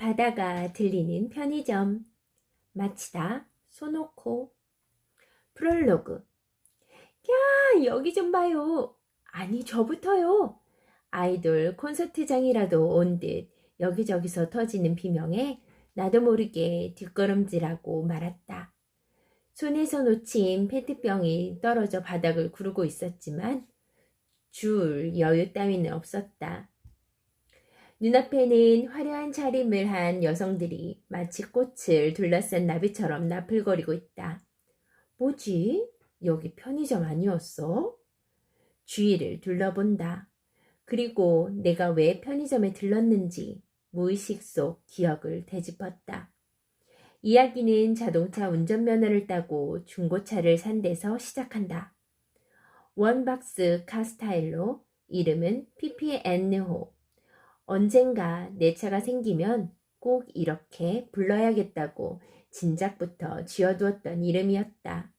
바다가 들리는 편의점. 마치다 소노코. 프롤로그. 야, 여기 좀 봐요. 아니, 저부터요. 아이돌 콘서트장이라도 온 듯 여기저기서 터지는 비명에 나도 모르게 뒷걸음질하고 말았다. 손에서 놓친 페트병이 떨어져 바닥을 구르고 있었지만 줄 여유 따위는 없었다. 눈앞에는 화려한 차림을 한 여성들이 마치 꽃을 둘러싼 나비처럼 나풀거리고 있다. 뭐지? 여기 편의점 아니었어? 주위를 둘러본다. 그리고 내가 왜 편의점에 들렀는지 무의식 속 기억을 되짚었다. 이야기는 자동차 운전면허를 따고 중고차를 산 데서 시작한다. 원박스 카스타일로 이름은 PPN호. 언젠가 내 차가 생기면 꼭 이렇게 불러야겠다고 진작부터 지어두었던 이름이었다.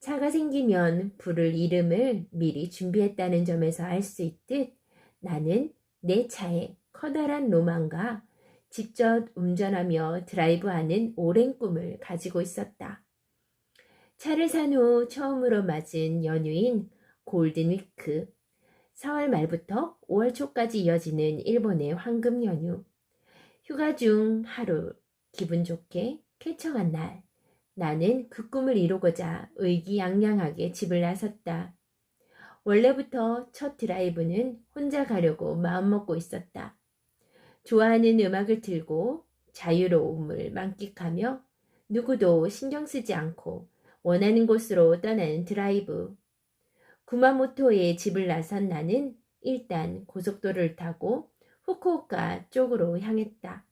차가 생기면 부를 이름을 미리 준비했다는 점에서 알 수 있듯 나는 내 차에 커다란 로망과 직접 운전하며 드라이브하는 오랜 꿈을 가지고 있었다. 차를 산 후 처음으로 맞은 연휴인 골든위크. 4월 말부터 5월 초까지 이어지는 일본의 황금 연휴. 휴가 중 하루 기분 좋게 쾌청한 날. 나는 그 꿈을 이루고자 의기양양하게 집을 나섰다. 원래부터 첫 드라이브는 혼자 가려고 마음먹고 있었다. 좋아하는 음악을 틀고 자유로움을 만끽하며 누구도 신경 쓰지 않고 원하는 곳으로 떠나는 드라이브. 구마모토에 집을 나선 나는 일단 고속도로를 타고 후쿠오카 쪽으로 향했다.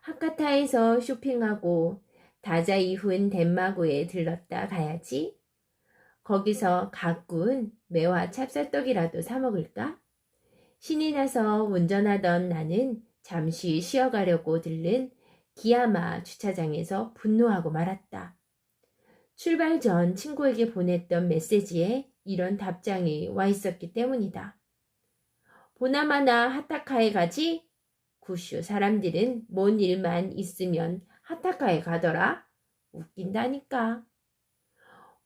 하카타에서 쇼핑하고 다자이훈 덴마구에 들렀다 가야지. 거기서 가꾼 매와 찹쌀떡이라도 사 먹을까? 신이 나서 운전하던 나는 잠시 쉬어가려고 들른 기야마 주차장에서 분노하고 말았다. 출발 전 친구에게 보냈던 메시지에 이런 답장이 와 있었기 때문이다. 보나마나 하타카에 가지? 구슈 사람들은 뭔 일만 있으면 하타카에 가더라. 웃긴다니까.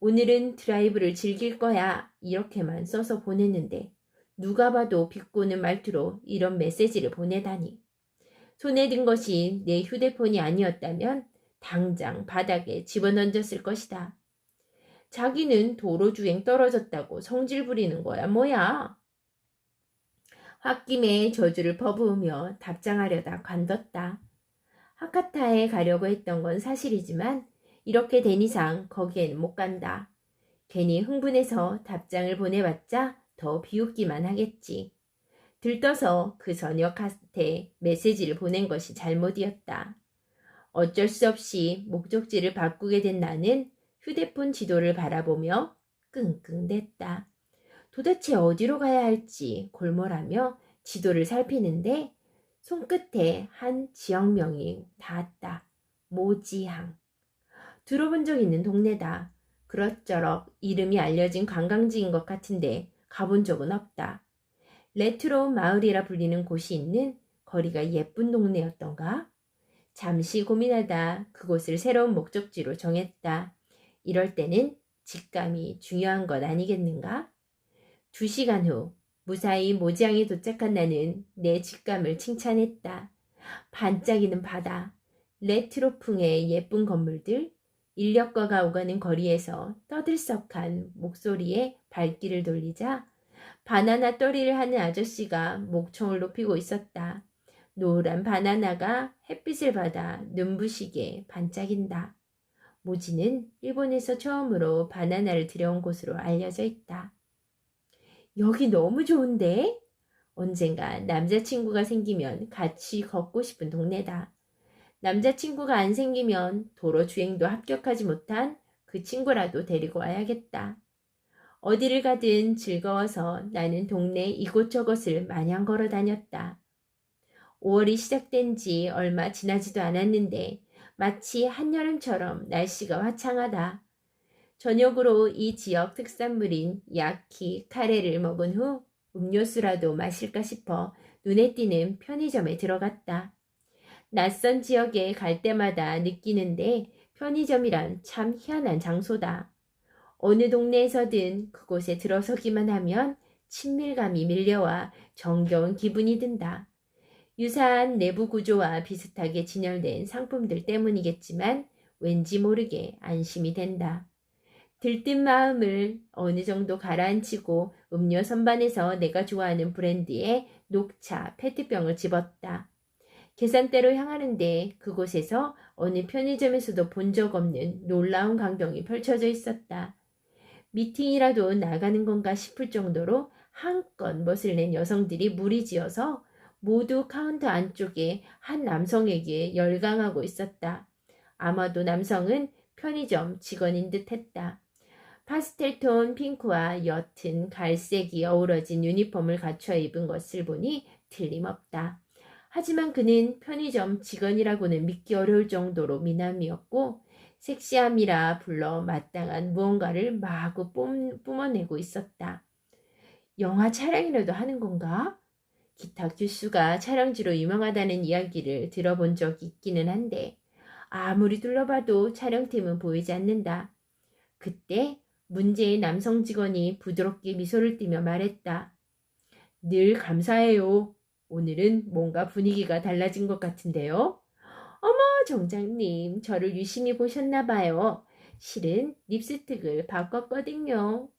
오늘은 드라이브를 즐길 거야. 이렇게만 써서 보냈는데 누가 봐도 비꼬는 말투로 이런 메시지를 보내다니. 손에 든 것이 내 휴대폰이 아니었다면 당장 바닥에 집어던졌을 것이다. 자기는 도로 주행 떨어졌다고 성질 부리는 거야, 뭐야? 홧김에 저주를 퍼부으며 답장하려다 관뒀다. 하카타에 가려고 했던 건 사실이지만 이렇게 된 이상 거기에는 못 간다. 괜히 흥분해서 답장을 보내봤자 더 비웃기만 하겠지. 들떠서 그 저녁한테 메시지를 보낸 것이 잘못이었다. 어쩔 수 없이 목적지를 바꾸게 된 나는 휴대폰 지도를 바라보며 끙끙댔다. 도대체 어디로 가야 할지 골몰하며 지도를 살피는데 손끝에 한 지역명이 닿았다. 모지항. 들어본 적 있는 동네다. 그럭저럭 이름이 알려진 관광지인 것 같은데 가본 적은 없다. 레트로 마을이라 불리는 곳이 있는 거리가 예쁜 동네였던가? 잠시 고민하다 그곳을 새로운 목적지로 정했다. 이럴 때는 직감이 중요한 것 아니겠는가? 두 시간 후 무사히 모지항에 도착한 나는 내 직감을 칭찬했다. 반짝이는 바다, 레트로풍의 예쁜 건물들, 인력거가 오가는 거리에서 떠들썩한 목소리에 발길을 돌리자 바나나 떨이를 하는 아저씨가 목청을 높이고 있었다. 노란 바나나가 햇빛을 받아 눈부시게 반짝인다. 모지는 일본에서 처음으로 바나나를 들여온 곳으로 알려져 있다. 여기 너무 좋은데? 언젠가 남자친구가 생기면 같이 걷고 싶은 동네다. 남자친구가 안 생기면 도로 주행도 합격하지 못한 그 친구라도 데리고 와야겠다. 어디를 가든 즐거워서 나는 동네 이곳저곳을 마냥 걸어 다녔다. 5월이 시작된 지 얼마 지나지도 않았는데 마치 한여름처럼 날씨가 화창하다. 저녁으로 이 지역 특산물인 야키, 카레를 먹은 후 음료수라도 마실까 싶어 눈에 띄는 편의점에 들어갔다. 낯선 지역에 갈 때마다 느끼는데 편의점이란 참 희한한 장소다. 어느 동네에서든 그곳에 들어서기만 하면 친밀감이 밀려와 정겨운 기분이 든다. 유사한 내부 구조와 비슷하게 진열된 상품들 때문이겠지만 왠지 모르게 안심이 된다. 들뜬 마음을 어느 정도 가라앉히고 음료 선반에서 내가 좋아하는 브랜드의 녹차 페트병을 집었다. 계산대로 향하는데 그곳에서 어느 편의점에서도 본 적 없는 놀라운 광경이 펼쳐져 있었다. 미팅이라도 나가는 건가 싶을 정도로 한껏 멋을 낸 여성들이 무리지어서 모두 카운터 안쪽에 한 남성에게 열광하고 있었다. 아마도 남성은 편의점 직원인 듯 했다. 파스텔톤 핑크와 옅은 갈색이 어우러진 유니폼을 갖춰 입은 것을 보니 틀림없다. 하지만 그는 편의점 직원이라고는 믿기 어려울 정도로 미남이었고 섹시함이라 불러 마땅한 무언가를 마구 뿜, 뿜어내고 있었다. 영화 촬영이라도 하는 건가? 기타 규수가 촬영지로 유명하다는 이야기를 들어본 적이 있기는 한데 아무리 둘러봐도 촬영팀은 보이지 않는다. 그때 문제의 남성 직원이 부드럽게 미소를 띠며 말했다. 늘 감사해요. 오늘은 뭔가 분위기가 달라진 것 같은데요. 어머, 정장님, 저를 유심히 보셨나 봐요. 실은 립스틱을 바꿨거든요.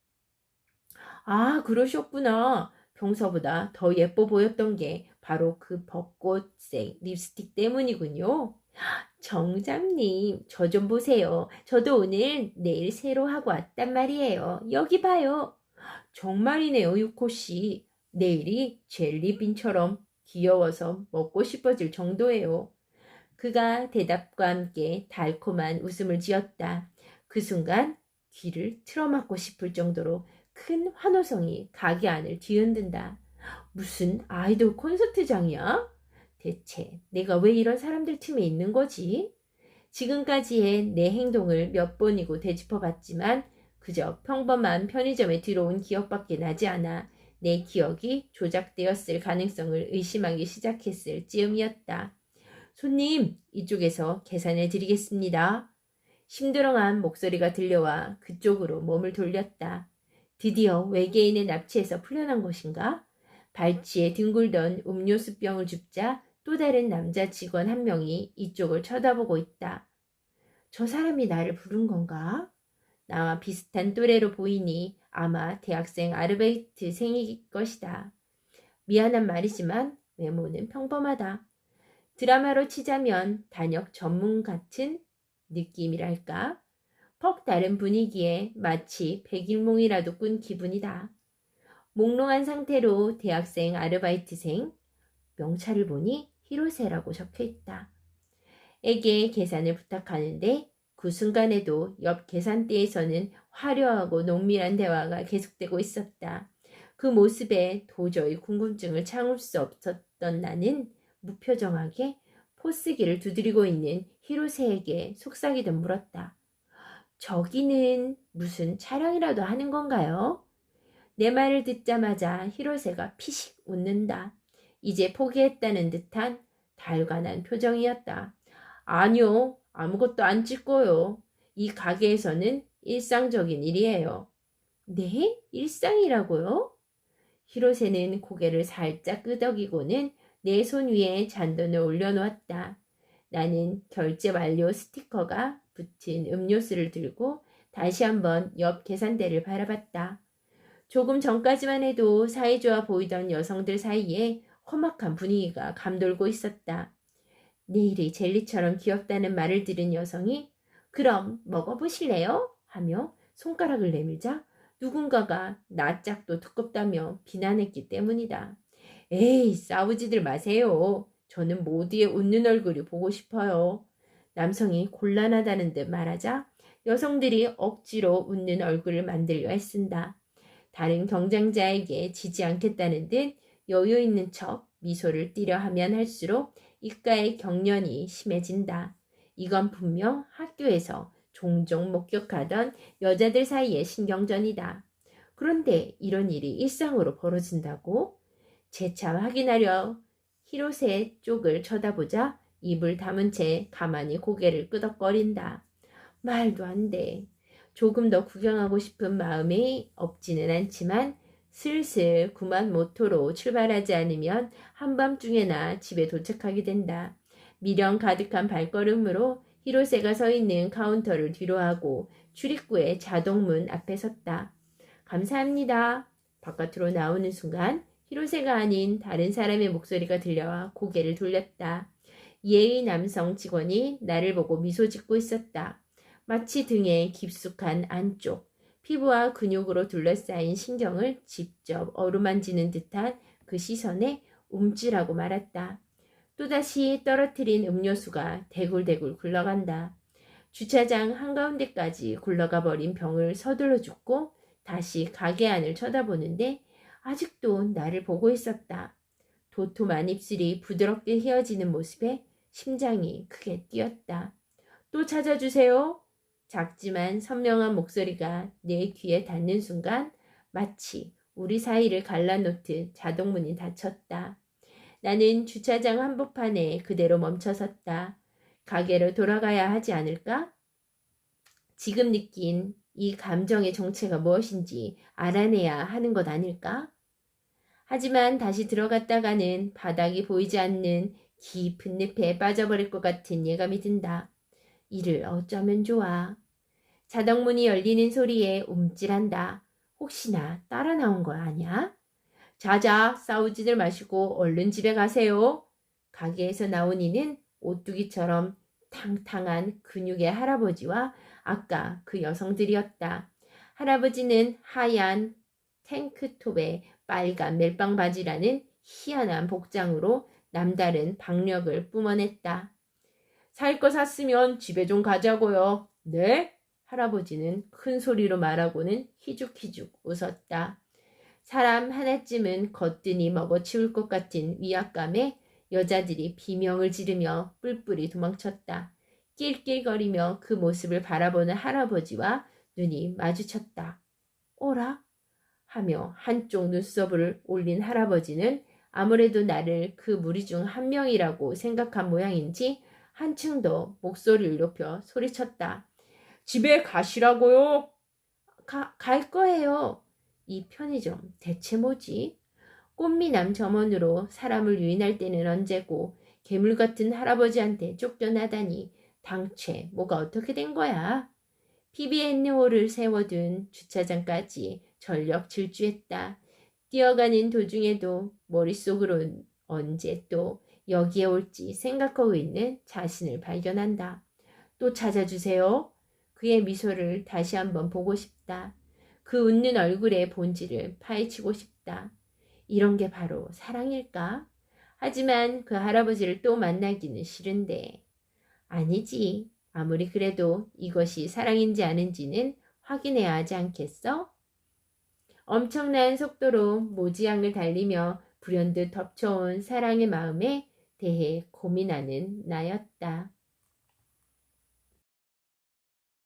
아, 그러셨구나. 평소보다 더 예뻐 보였던 게 바로 그 벚꽃색 립스틱 때문이군요. 정장님, 저 좀 보세요. 저도 오늘 네일 새로 하고 왔단 말이에요. 여기 봐요. 정말이네요, 유코씨. 네일이 젤리빈처럼 귀여워서 먹고 싶어질 정도예요. 그가 대답과 함께 달콤한 웃음을 지었다. 그 순간 귀를 틀어막고 싶을 정도로 큰 환호성이 가게 안을 뒤흔든다. 무슨 아이돌 콘서트장이야? 대체 내가 왜 이런 사람들 팀에 있는 거지? 지금까지의 내 행동을 몇 번이고 되짚어 봤지만 그저 평범한 편의점에 들어온 기억밖에 나지 않아 내 기억이 조작되었을 가능성을 의심하기 시작했을 즈음이었다. 손님, 이쪽에서 계산해 드리겠습니다. 심드렁한 목소리가 들려와 그쪽으로 몸을 돌렸다. 드디어 외계인의 납치에서 풀려난 것인가? 발치에 뒹굴던 음료수병을 줍자 또 다른 남자 직원 한 명이 이쪽을 쳐다보고 있다. 저 사람이 나를 부른 건가? 나와 비슷한 또래로 보이니 아마 대학생 아르바이트 생일 것이다. 미안한 말이지만 외모는 평범하다. 드라마로 치자면 단역 전문 같은 느낌이랄까? 퍽 다른 분위기에 마치 백일몽이라도 꾼 기분이다. 몽롱한 상태로 대학생 아르바이트생 명찰을 보니 히로세라고 적혀 있다. 에게 계산을 부탁하는데 그 순간에도 옆 계산대에서는 화려하고 농밀한 대화가 계속되고 있었다. 그 모습에 도저히 궁금증을 참을 수 없었던 나는 무표정하게 포스기를 두드리고 있는 히로세에게 속삭이듯 물었다. 저기는 무슨 촬영이라도 하는 건가요? 내 말을 듣자마자 히로세가 피식 웃는다. 이제 포기했다는 듯한 달관한 표정이었다. 아니요, 아무것도 안 찍고요. 이 가게에서는 일상적인 일이에요. 네? 일상이라고요? 히로세는 고개를 살짝 끄덕이고는 내 손 위에 잔돈을 올려놓았다. 나는 결제 완료 스티커가 붙은 음료수를 들고 다시 한번 옆 계산대를 바라봤다. 조금 전까지만 해도 사이좋아 보이던 여성들 사이에 험악한 분위기가 감돌고 있었다. 내일이 젤리처럼 귀엽다는 말을 들은 여성이 그럼 먹어보실래요? 하며 손가락을 내밀자 누군가가 나 짝도 두껍다며 비난했기 때문이다. 에이, 싸우지들 마세요. 저는 모두의 웃는 얼굴이 보고 싶어요. 남성이 곤란하다는 듯 말하자 여성들이 억지로 웃는 얼굴을 만들려 했습니다. 다른 경쟁자에게 지지 않겠다는 듯 여유 있는 척 미소를 띠려 하면 할수록 입가의 경련이 심해진다. 이건 분명 학교에서 종종 목격하던 여자들 사이의 신경전이다. 그런데 이런 일이 일상으로 벌어진다고? 재차 확인하려 히로세 쪽을 쳐다보자 입을 다문 채 가만히 고개를 끄덕거린다. 말도 안 돼. 조금 더 구경하고 싶은 마음이 없지는 않지만 슬슬 구만 모토로 출발하지 않으면 한밤중에나 집에 도착하게 된다. 미련 가득한 발걸음으로 히로세가 서 있는 카운터를 뒤로하고 출입구의 자동문 앞에 섰다. 감사합니다. 바깥으로 나오는 순간 히로세가 아닌 다른 사람의 목소리가 들려와 고개를 돌렸다. 예의 남성 직원이 나를 보고 미소 짓고 있었다. 마치 등의 깊숙한 안쪽, 피부와 근육으로 둘러싸인 신경을 직접 어루만지는 듯한 그 시선에 움찔하고 말았다. 또다시 떨어뜨린 음료수가 대굴대굴 굴러간다. 주차장 한가운데까지 굴러가 버린 병을 서둘러 줍고 다시 가게 안을 쳐다보는데 아직도 나를 보고 있었다. 도톰한 입술이 부드럽게 휘어지는 모습에 심장이 크게 뛰었다. 또 찾아주세요. 작지만 선명한 목소리가 내 귀에 닿는 순간 마치 우리 사이를 갈라놓듯 자동문이 닫혔다. 나는 주차장 한복판에 그대로 멈춰섰다. 가게로 돌아가야 하지 않을까? 지금 느낀 이 감정의 정체가 무엇인지 알아내야 하는 것 아닐까? 하지만 다시 들어갔다가는 바닥이 보이지 않는 깊은 늪에 빠져버릴 것 같은 예감이 든다. 이를 어쩌면 좋아. 자동문이 열리는 소리에 움찔한다. 혹시나 따라 나온 거 아니야? 자자, 싸우지들 마시고 얼른 집에 가세요. 가게에서 나온 이는 오뚜기처럼 탕탕한 근육의 할아버지와 아까 그 여성들이었다. 할아버지는 하얀 탱크톱에 빨간 멜빵 바지라는 희한한 복장으로 남다른 박력을 뿜어냈다. 살 거 샀으면 집에 좀 가자고요. 네? 할아버지는 큰 소리로 말하고는 희죽희죽 웃었다. 사람 하나쯤은 거뜬히 먹어치울 것 같은 위압감에 여자들이 비명을 지르며 뿔뿔이 도망쳤다. 낄낄거리며 그 모습을 바라보는 할아버지와 눈이 마주쳤다. 오라? 하며 한쪽 눈썹을 올린 할아버지는 아무래도 나를 그 무리 중 한 명이라고 생각한 모양인지 한층 더 목소리를 높여 소리쳤다. 집에 가시라고요. 가, 갈 거예요. 이 편의점 대체 뭐지? 꽃미남 점원으로 사람을 유인할 때는 언제고 괴물 같은 할아버지한테 쫓겨나다니 당최 뭐가 어떻게 된 거야? PBN호를 세워둔 주차장까지 전력 질주했다. 뛰어가는 도중에도 머릿속으론 언제 또 여기에 올지 생각하고 있는 자신을 발견한다. 또 찾아주세요. 그의 미소를 다시 한번 보고 싶다. 그 웃는 얼굴의 본질을 파헤치고 싶다. 이런 게 바로 사랑일까? 하지만 그 할아버지를 또 만나기는 싫은데. 아니지. 아무리 그래도 이것이 사랑인지 아닌지는 확인해야 하지 않겠어? 엄청난 속도로 모지양을 달리며 불현듯 덮쳐온 사랑의 마음에 대해 고민하는 나였다.